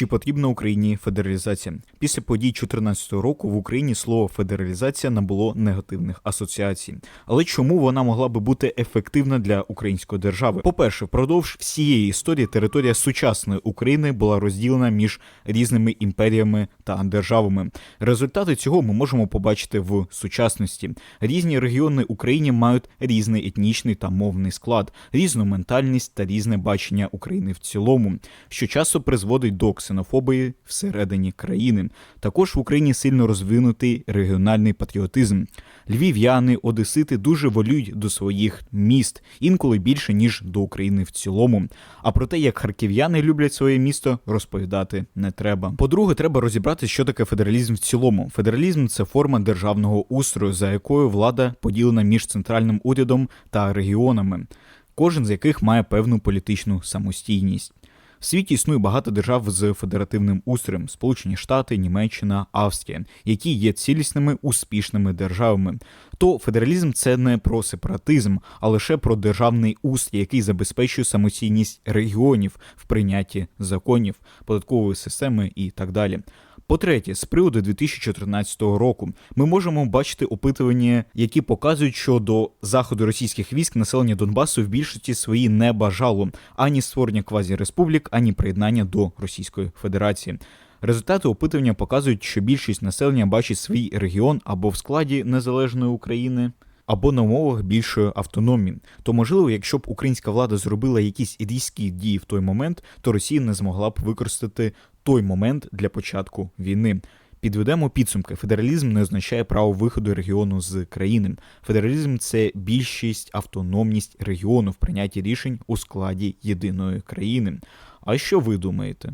Чи потрібна Україні федералізація? Після подій 2014 року в Україні слово федералізація набуло негативних асоціацій. Але чому вона могла би бути ефективна для української держави? По-перше, впродовж всієї історії територія сучасної України була розділена між різними імперіями та державами. Результати цього ми можемо побачити в сучасності. Різні регіони України мають різний етнічний та мовний склад, різну ментальність та різне бачення України в цілому, що часто призводить до ксенофобії всередині країни. Також в Україні сильно розвинутий регіональний патріотизм. Львів'яни, одесити дуже волюють до своїх міст, інколи більше ніж до України в цілому. А про те, як харків'яни люблять своє місто, розповідати не треба. По-друге, треба розібрати, що таке федералізм в цілому. Федералізм це форма державного устрою, за якою влада поділена між центральним урядом та регіонами, кожен з яких має певну політичну самостійність. В світі існує багато держав з федеративним устроєм: Сполучені Штати, Німеччина, Австрія, які є цілісними успішними державами. То федералізм це не про сепаратизм, а лише про державний устрій, який забезпечує самостійність регіонів в прийнятті законів, податкової системи і так далі. По-третє, з приводу 2014 року ми можемо бачити опитування, які показують, що до заходу російських військ населення Донбасу в більшості свої не бажало ані створення квазіреспублік, ані приєднання до Російської Федерації. Результати опитування показують, що більшість населення бачить свій регіон або в складі незалежної України. Або на умовах більшої автономії, то можливо, якщо б українська влада зробила якісь різкі дії в той момент, то Росія не змогла б використати той момент для початку війни. Підведемо підсумки. Федералізм не означає право виходу регіону з країни. Федералізм це більшість автономність регіону в прийнятті рішень у складі єдиної країни. А що ви думаєте?